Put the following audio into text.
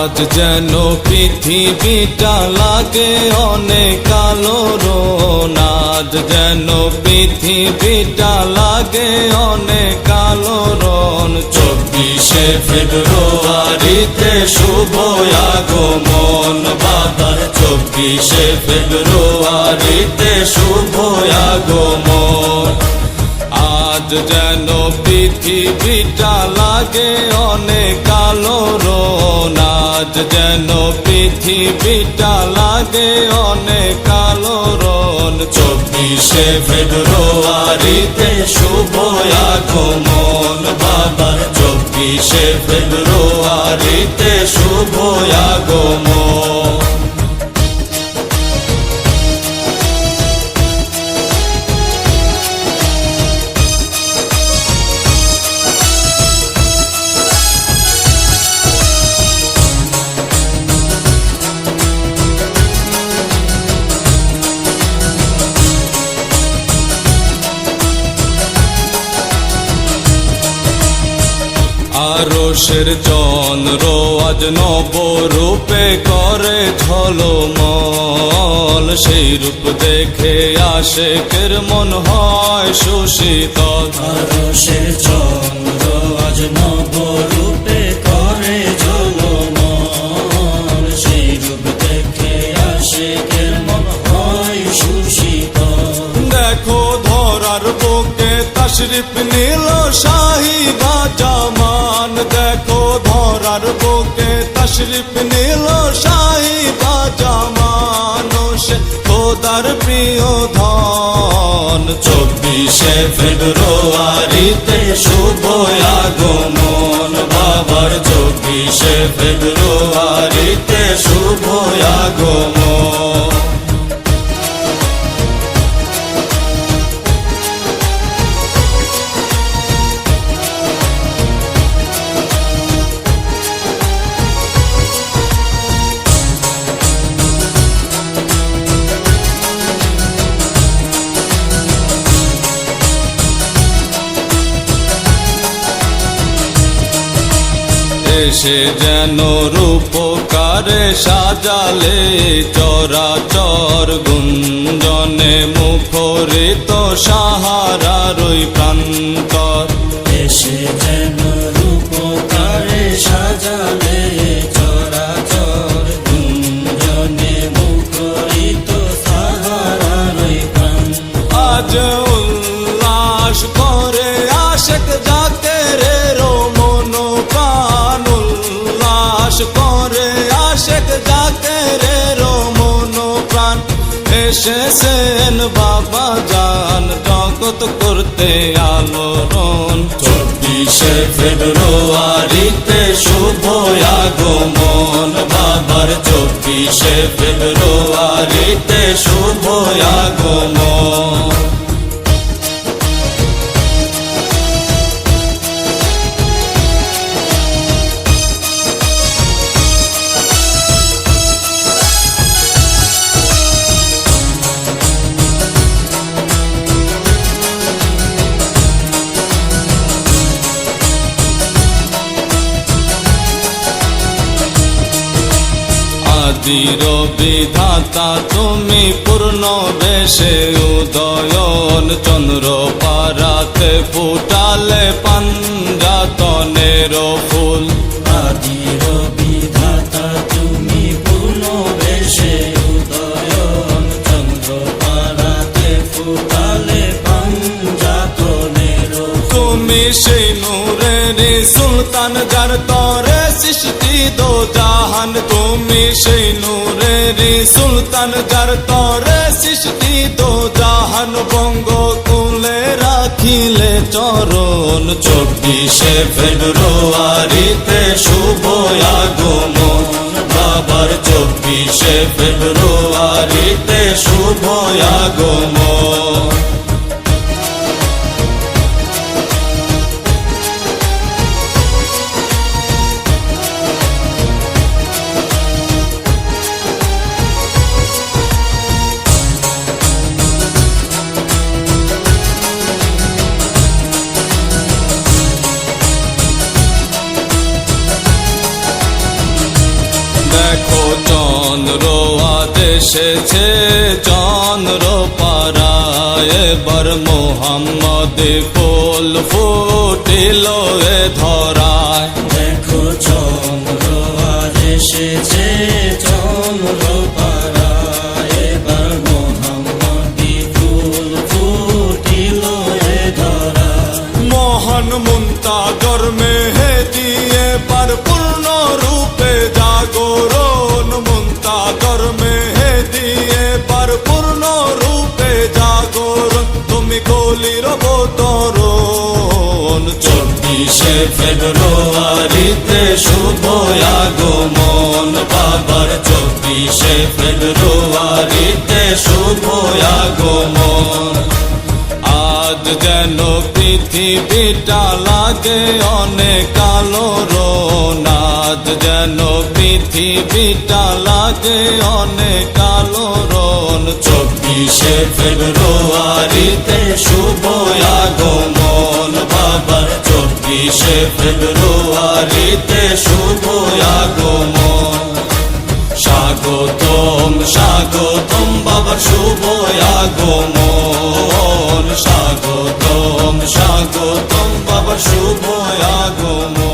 আজ যেন পৃথিবীটা লাগে অনেক রোন আজ যেন পৃথিবীটা লাগে অনেক কালো রন চব্বিশে ফেব্রুয়ারিতে শুভ আগমন বাবার চব্বিশে ফেব্রুয়ারিতে শুভ আগমন। আজ যেন পৃথিবীটা লাগে অনেক কালো আজ যেন পৃথিবীটা লাগে অনেক কালো রোন চব্বিশে ফেব্রুয়ারিতে শুভ আগমন বাবার। চব্বিশে ফেব্রুয়ারিতে শুভ আগমন। আরশের চন্দ্র আজ নবরূপে করে ঝলমল। সেই রূপ দেখে আশেকের মন হয় সুশীতল আরশের চন্দ্র আজ নবরূপে করে ঝলমল। সেই রূপ দেখে আশেকের মন হয় সুশীতল দেখো ধরার বুকে তশরিফ নীল শাহী জামান দেখো ধরার বুকে তশরিফ নীল শাহী জামান সে খোদার প্রিয় ধন, চব্বিশে ফেব্রুয়ারিতে শুভ আগমন। বাবার চব্বিশে ফেব্রুয়ারিতে শুভ আগমন। এসে যেন রূপকারে সাজালে চরাচর গুঞ্জনে মুখরিত সাহারা রই প্রান্তর। এসে যেন রূপকারে সাজালে এসেছেন বাবা জান জগত করতে আলোড়ন। চব্বিশে ফেব্রুয়ারিতে শুভ আগমন। বাবার চব্বিশে ফেব্রুয়ারিতে শুভ আগমন। আদির বিধাতা, তুমি পূর্ণ বেশে উদয়ন। চন্দ্র পারাতে ফুটালে পাঞ্জাতনের ফুল। আদির বিধাতা, তুমি পূর্ণ বেশে উদয়ন। চন্দ্র পারাতে ফুটালে পাঞ্জাতনের তুমি সেই নূরের সুলতান যার তরে সৃষ্টি দো জাহান তুমি সেই নূরের সুলতান যার তরে সৃষ্টি দো জাহান বঙ্গ কুলে রাখিলে চরণ চব্বিশে ফেব্রুয়ারিতে শুভ আগমন বাবার চব্বিশে ফেব্রুয়ারিতে শুভ আগমন দেখো চন্দ্র আদেশেছে চন্দ্র পারায় এবার মোহাম্মদ ফুল ফুটিল ধর। মহান মুন্তাগর মেহেদি এবার পূর্ণ রূপে জাগরণ। মুন্তাগর মেহেদি এবার পূর্ণ রূপে জাগরণ। তুমি কলির বতরণ চব্বিশে ফেব্রুয়ারিতে শুভ আগমন বাবার চব্বিশে ফেব্রুয়ারিতে শুভ আগমন। আজ যেন পৃথিবীটা লাগে অনেক আলো আজ যেন পৃথিবীটা লাগে অনেক আলো, রন। চব্বিশে ফেব্রুয়ারিতে শুভ আগমন, বাবার। চব্বিশে ফেব্রুয়ারিতে শুভ আগমন। স্বাগতম স্বাগতম বাবা শুভ আগমন। শুভ আগমন।